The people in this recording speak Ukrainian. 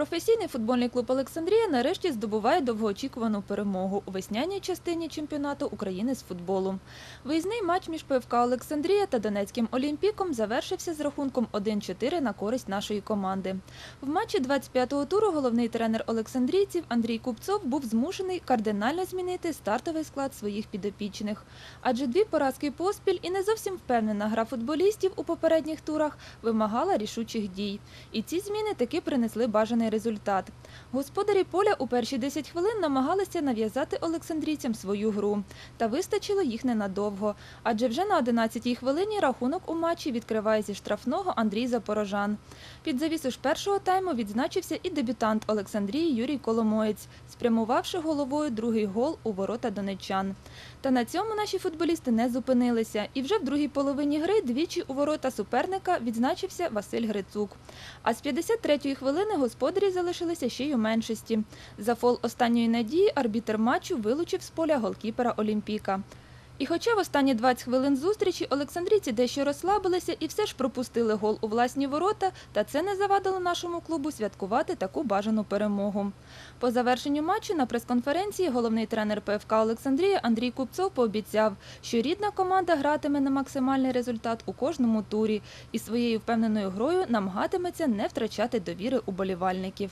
Професійний футбольний клуб Олександрія нарешті здобуває довгоочікувану перемогу у весняній частині чемпіонату України з футболу. Виїзний матч між ПФК Олександрія та Донецьким Олімпіком завершився з рахунком 1-4 на користь нашої команди. В матчі 25-го туру головний тренер олександрійців Андрій Купцов був змушений кардинально змінити стартовий склад своїх підопічних. Адже дві поразки поспіль і не зовсім впевнена гра футболістів у попередніх турах вимагала рішучих дій. І ці зміни таки принесли бажаний результат. Господарі поля у перші 10 хвилин намагалися нав'язати олександрійцям свою гру. Та вистачило їх ненадовго. Адже вже на 11-й хвилині рахунок у матчі відкриває зі штрафного Андрій Запорожан. Під завісу ж першого тайму відзначився і дебютант Олександрії Юрій Коломоєць, спрямувавши головою другий гол у ворота донеччан. Та на цьому наші футболісти не зупинилися. І вже в другій половині гри двічі у ворота суперника відзначився Василь Грицук. А з 53-ї хвилини господарі залишилися ще й у меншості. За фол останньої надії арбітер матчу вилучив з поля голкіпера Олімпіка. І хоча в останні 20 хвилин зустрічі олександрійці дещо розслабилися і все ж пропустили гол у власні ворота, та це не завадило нашому клубу святкувати таку бажану перемогу. По завершенню матчу на прес-конференції головний тренер ПФК Олександрія Андрій Купцов пообіцяв, що рідна команда гратиме на максимальний результат у кожному турі і своєю впевненою грою намагатиметься не втрачати довіри уболівальників.